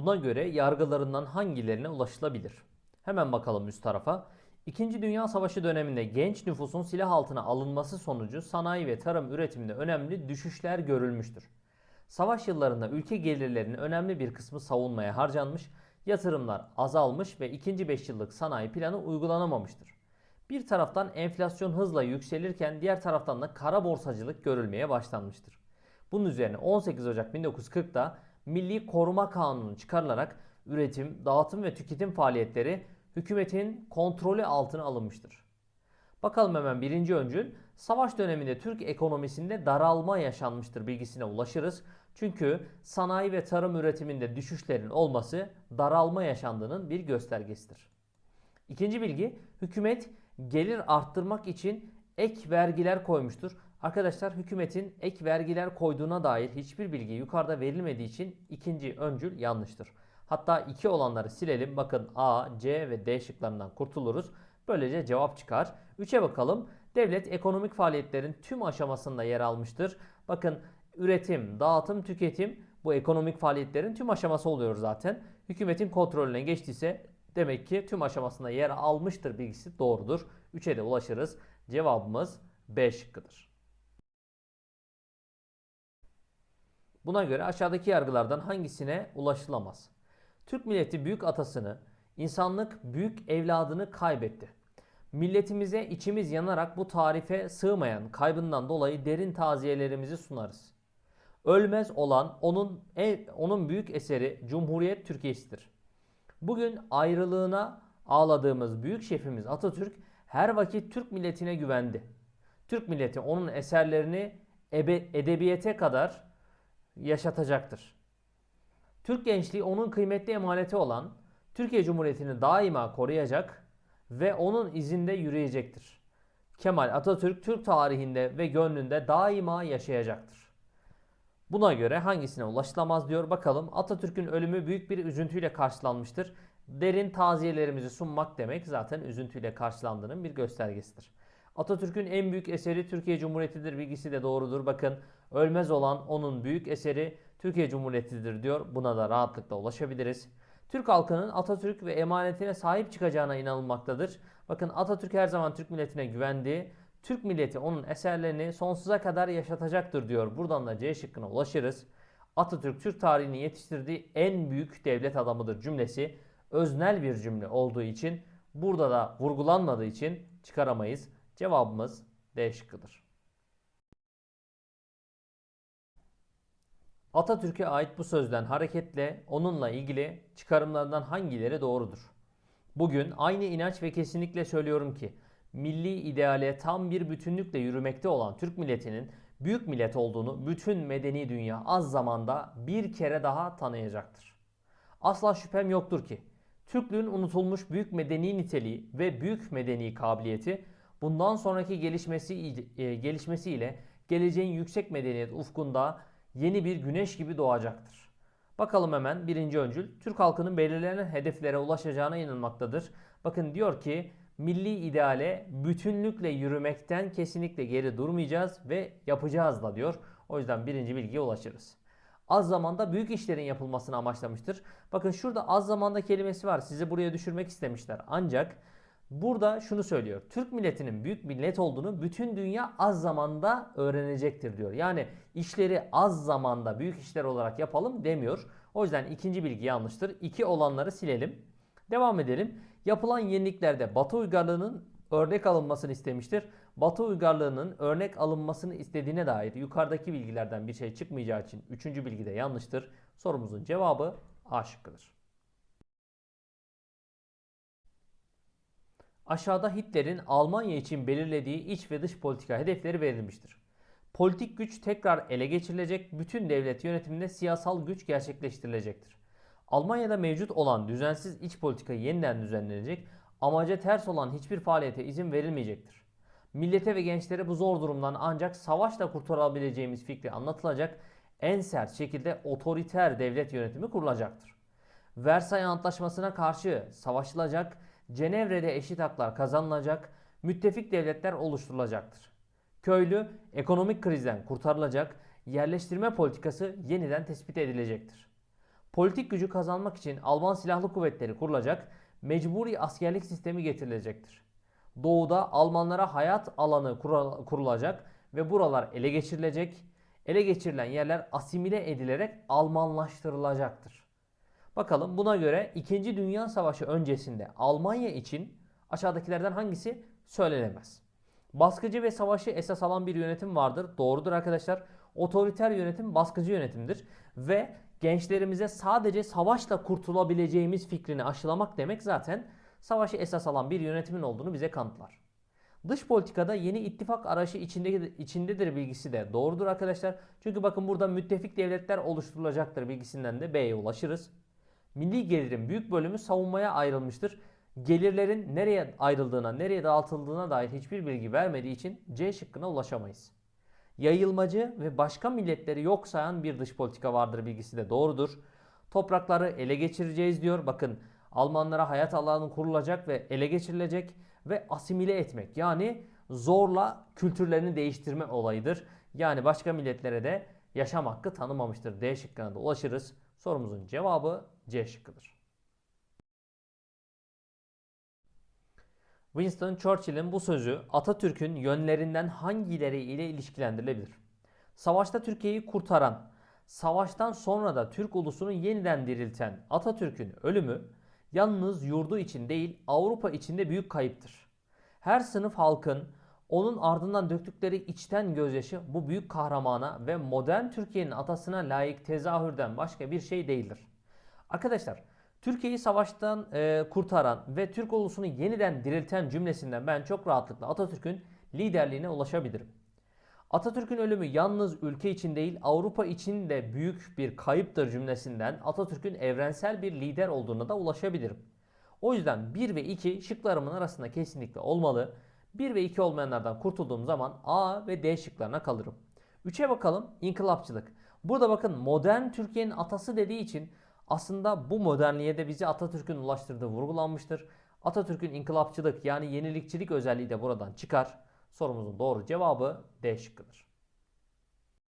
Buna göre yargılarından hangilerine ulaşılabilir? Hemen bakalım üst tarafa. İkinci Dünya Savaşı döneminde genç nüfusun silah altına alınması sonucu sanayi ve tarım üretiminde önemli düşüşler görülmüştür. Savaş yıllarında ülke gelirlerinin önemli bir kısmı savunmaya harcanmış, yatırımlar azalmış ve ikinci 5 yıllık sanayi planı uygulanamamıştır. Bir taraftan enflasyon hızla yükselirken diğer taraftan da kara borsacılık görülmeye başlanmıştır. Bunun üzerine 18 Ocak 1940'da Milli Koruma Kanunu çıkarılarak üretim, dağıtım ve tüketim faaliyetleri hükümetin kontrolü altına alınmıştır. Bakalım hemen birinci öncül. Savaş döneminde Türk ekonomisinde daralma yaşanmıştır bilgisine ulaşırız. Çünkü sanayi ve tarım üretiminde düşüşlerin olması daralma yaşandığının bir göstergesidir. İkinci bilgi, hükümet gelir arttırmak için ek vergiler koymuştur. Arkadaşlar hükümetin ek vergiler koyduğuna dair hiçbir bilgi yukarıda verilmediği için ikinci öncül yanlıştır. Hatta iki olanları silelim. Bakın A, C ve D şıklarından kurtuluruz. Böylece cevap çıkar. 3'e bakalım. Devlet ekonomik faaliyetlerin tüm aşamasında yer almıştır. Bakın üretim, dağıtım, tüketim bu ekonomik faaliyetlerin tüm aşaması oluyor zaten. Hükümetin kontrolüne geçtiyse demek ki tüm aşamasında yer almıştır bilgisi doğrudur. 3'e de ulaşırız. Cevabımız B şıkkıdır. Buna göre aşağıdaki yargılardan hangisine ulaşılamaz? Türk milleti büyük atasını, insanlık büyük evladını kaybetti. Milletimize içimiz yanarak bu tarife sığmayan kaybından dolayı derin taziyelerimizi sunarız. Ölmez olan onun en, onun büyük eseri Cumhuriyet Türkiye'sidir. Bugün ayrılığına ağladığımız büyük şefimiz Atatürk her vakit Türk milletine güvendi. Türk milleti onun eserlerini edebiyete kadar yaşatacaktır. Türk gençliği onun kıymetli emaneti olan Türkiye Cumhuriyeti'ni daima koruyacak ve onun izinde yürüyecektir. Kemal Atatürk Türk tarihinde ve gönlünde daima yaşayacaktır. Buna göre hangisine ulaşılamaz diyor. Bakalım Atatürk'ün ölümü büyük bir üzüntüyle karşılanmıştır. Derin taziyelerimizi sunmak demek zaten üzüntüyle karşılandığının bir göstergesidir. Atatürk'ün en büyük eseri Türkiye Cumhuriyeti'dir bilgisi de doğrudur. Bakın ölmez olan onun büyük eseri Türkiye Cumhuriyeti'dir diyor. Buna da rahatlıkla ulaşabiliriz. Türk halkının Atatürk ve emanetine sahip çıkacağına inanılmaktadır. Bakın Atatürk her zaman Türk milletine güvendi. Türk milleti onun eserlerini sonsuza kadar yaşatacaktır diyor. Buradan da C şıkkına ulaşırız. Atatürk Türk tarihini yetiştirdiği en büyük devlet adamıdır cümlesi öznel bir cümle olduğu için burada da vurgulanmadığı için çıkaramayız. Cevabımız D şıkkıdır. Atatürk'e ait bu sözden hareketle onunla ilgili çıkarımlardan hangileri doğrudur? Bugün aynı inanç ve kesinlikle söylüyorum ki milli ideale tam bir bütünlükle yürümekte olan Türk milletinin büyük millet olduğunu bütün medeni dünya az zamanda bir kere daha tanıyacaktır. Asla şüphem yoktur ki Türklüğün unutulmuş büyük medeni niteliği ve büyük medeni kabiliyeti bundan sonraki gelişmesi e, gelişmesiyle geleceğin yüksek medeniyet ufkunda yeni bir güneş gibi doğacaktır. Bakalım hemen birinci öncül. Türk halkının belirlenen hedeflere ulaşacağına inanmaktadır. Bakın diyor ki milli ideale bütünlükle yürümekten kesinlikle geri durmayacağız ve yapacağız da diyor. O yüzden birinci bilgiye ulaşırız. Az zamanda büyük işlerin yapılmasını amaçlamıştır. Bakın şurada az zamanda kelimesi var. Sizi buraya düşürmek istemişler. Ancak burada şunu söylüyor. Türk milletinin büyük millet olduğunu bütün dünya az zamanda öğrenecektir diyor. Yani işleri az zamanda büyük işler olarak yapalım demiyor. O yüzden ikinci bilgi yanlıştır. İki olanları silelim. Devam edelim. Yapılan yeniliklerde Batı uygarlığının örnek alınmasını istemiştir. Batı uygarlığının örnek alınmasını istediğine dair yukarıdaki bilgilerden bir şey çıkmayacağı için üçüncü bilgi de yanlıştır. Sorumuzun cevabı A şıkkıdır. Aşağıda Hitler'in Almanya için belirlediği iç ve dış politika hedefleri verilmiştir. Politik güç tekrar ele geçirilecek, bütün devlet yönetiminde siyasal güç gerçekleştirilecektir. Almanya'da mevcut olan düzensiz iç politika yeniden düzenlenecek, amaca ters olan hiçbir faaliyete izin verilmeyecektir. Millete ve gençlere bu zor durumdan ancak savaşla kurtarabileceğimiz fikri anlatılacak, en sert şekilde otoriter devlet yönetimi kurulacaktır. Versay Antlaşması'na karşı savaşılacak, Cenevre'de eşit haklar kazanılacak, müttefik devletler oluşturulacaktır. Köylü ekonomik krizden kurtarılacak, yerleştirme politikası yeniden tespit edilecektir. Politik gücü kazanmak için Alman Silahlı Kuvvetleri kurulacak, mecburi askerlik sistemi getirilecektir. Doğuda Almanlara hayat alanı kurulacak ve buralar ele geçirilecek. Ele geçirilen yerler asimile edilerek Almanlaştırılacaktır. Bakalım buna göre 2. Dünya Savaşı öncesinde Almanya için aşağıdakilerden hangisi söylenemez? Baskıcı ve savaşı esas alan bir yönetim vardır. Doğrudur arkadaşlar. Otoriter yönetim baskıcı yönetimdir. Ve gençlerimize sadece savaşla kurtulabileceğimiz fikrini aşılamak demek zaten savaşı esas alan bir yönetimin olduğunu bize kanıtlar. Dış politikada yeni ittifak arayışı içinde, içindedir bilgisi de doğrudur arkadaşlar. Çünkü bakın burada müttefik devletler oluşturulacaktır bilgisinden de B'ye ulaşırız. Milli gelirin büyük bölümü savunmaya ayrılmıştır. Gelirlerin nereye ayrıldığına, nereye dağıtıldığına dair hiçbir bilgi vermediği için C şıkkına ulaşamayız. Yayılmacı ve başka milletleri yok sayan bir dış politika vardır bilgisi de doğrudur. Toprakları ele geçireceğiz diyor. Bakın Almanlara hayat alanı kurulacak ve ele geçirilecek ve asimile etmek. Yani zorla kültürlerini değiştirme olayıdır. Yani başka milletlere de yaşam hakkı tanımamıştır. D şıkkına da ulaşırız. Sorumuzun cevabı C şıkkıdır. Winston Churchill'in bu sözü Atatürk'ün yönlerinden hangileri ile ilişkilendirilebilir? Savaşta Türkiye'yi kurtaran, savaştan sonra da Türk ulusunu yeniden dirilten Atatürk'ün ölümü yalnız yurdu için değil Avrupa içinde büyük kayıptır. Her sınıf halkın onun ardından döktükleri içten gözyaşı bu büyük kahramana ve modern Türkiye'nin atasına layık tezahürden başka bir şey değildir. Arkadaşlar Türkiye'yi savaştan e, kurtaran ve Türk ulusunu yeniden dirilten cümlesinden ben çok rahatlıkla Atatürk'ün liderliğine ulaşabilirim. Atatürk'ün ölümü yalnız ülke için değil Avrupa için de büyük bir kayıptır cümlesinden Atatürk'ün evrensel bir lider olduğuna da ulaşabilirim. O yüzden 1 ve 2 şıklarımın arasında kesinlikle olmalı. 1 ve 2 olmayanlardan kurtulduğum zaman A ve D şıklarına kalırım. 3'e bakalım inkılapçılık. Burada bakın modern Türkiye'nin atası dediği için aslında bu modernliğe de bizi Atatürk'ün ulaştırdığı vurgulanmıştır. Atatürk'ün inkılapçılık yani yenilikçilik özelliği de buradan çıkar. Sorumuzun doğru cevabı D şıkkıdır.